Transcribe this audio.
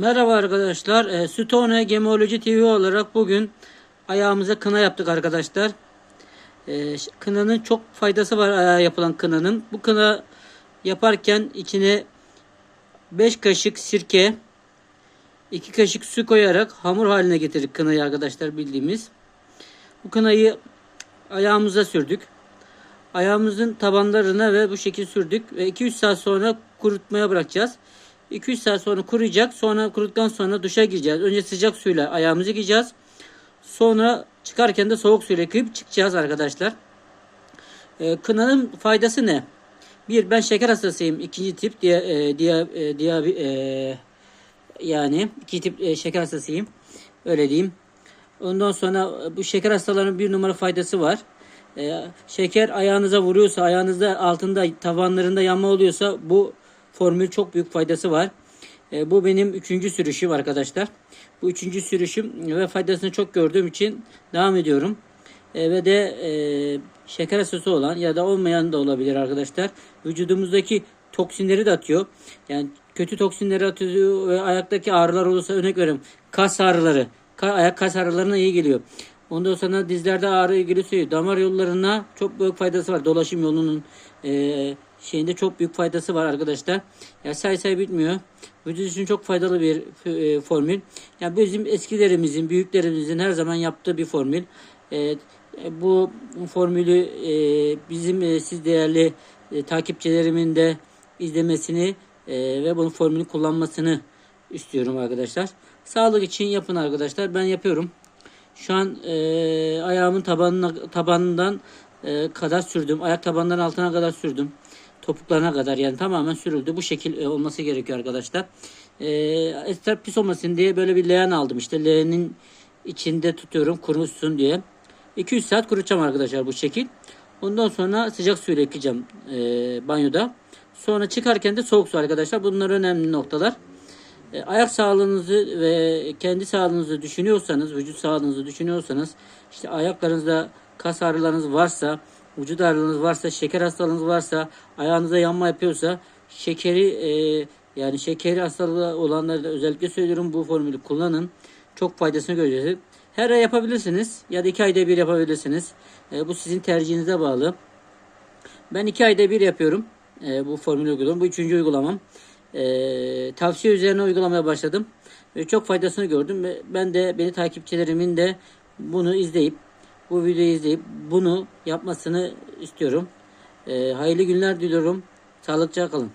Merhaba arkadaşlar. E, Stone Gemoloji TV olarak bugün ayağımıza kına yaptık arkadaşlar. E, ş- kınanın çok faydası var ayağa yapılan kınanın. Bu kına yaparken içine 5 kaşık sirke, 2 kaşık su koyarak hamur haline getirdik kınayı arkadaşlar bildiğimiz. Bu kınayı ayağımıza sürdük. Ayağımızın tabanlarına ve bu şekil sürdük ve 2-3 saat sonra kurutmaya bırakacağız. 2-3 saat sonra kuruyacak. Sonra kuruduktan sonra duşa gireceğiz. Önce sıcak suyla ayağımızı yıkayacağız. Sonra çıkarken de soğuk suyla yıkayıp çıkacağız arkadaşlar. Ee, kınanın faydası ne? Bir, ben şeker hastasıyım. İkinci tip diye, e, diye, e, diye, e, yani iki tip e, şeker hastasıyım. Öyle diyeyim. Ondan sonra e, bu şeker hastalarının bir numara faydası var. E, şeker ayağınıza vuruyorsa, ayağınızda altında tavanlarında yanma oluyorsa bu formül çok büyük faydası var. E, bu benim üçüncü sürüşüm arkadaşlar. Bu üçüncü sürüşüm ve faydasını çok gördüğüm için devam ediyorum. E, ve de e, şeker hastası olan ya da olmayan da olabilir arkadaşlar. Vücudumuzdaki toksinleri de atıyor. Yani kötü toksinleri atıyor ve ayaktaki ağrılar olursa örnek veriyorum. Kas ağrıları. Ka- ayak kas ağrılarına iyi geliyor. Ondan sonra dizlerde ağrı ilgili suyu. Damar yollarına çok büyük faydası var. Dolaşım yolunun e, şeyinde çok büyük faydası var arkadaşlar. Ya say say bitmiyor. Vücut için çok faydalı bir e, formül. Ya bizim eskilerimizin, büyüklerimizin her zaman yaptığı bir formül. E, e, bu formülü e, bizim e, siz değerli e, takipçilerimin de izlemesini e, ve bunun formülü kullanmasını istiyorum arkadaşlar. Sağlık için yapın arkadaşlar. Ben yapıyorum. Şu an e, ayağımın tabanına, tabanından e, kadar sürdüm. Ayak tabanından altına kadar sürdüm. Topuklarına kadar yani tamamen sürüldü. Bu şekil e, olması gerekiyor arkadaşlar. E, ester pis olmasın diye böyle bir leğen aldım. İşte leğenin içinde tutuyorum kurutsun diye. 200 saat kurutacağım arkadaşlar bu şekil. Ondan sonra sıcak suyla yıkayacağım e, banyoda. Sonra çıkarken de soğuk su arkadaşlar. Bunlar önemli noktalar. E, ayak sağlığınızı ve kendi sağlığınızı düşünüyorsanız, vücut sağlığınızı düşünüyorsanız, işte ayaklarınızda kas ağrılarınız varsa, vücut ağrılarınız varsa, şeker hastalığınız varsa, ayağınıza yanma yapıyorsa, şekeri e, yani şekeri hastalığı olanlara da özellikle söylüyorum bu formülü kullanın. Çok faydasını göreceksiniz. Her ay yapabilirsiniz ya da iki ayda bir yapabilirsiniz. E, bu sizin tercihinize bağlı. Ben iki ayda bir yapıyorum. E, bu formülü uyguluyorum. Bu üçüncü uygulamam. E, tavsiye üzerine uygulamaya başladım. Ve çok faydasını gördüm. Ben de beni takipçilerimin de bunu izleyip bu videoyu izleyip bunu yapmasını istiyorum. E, hayırlı günler diliyorum. Sağlıkça kalın.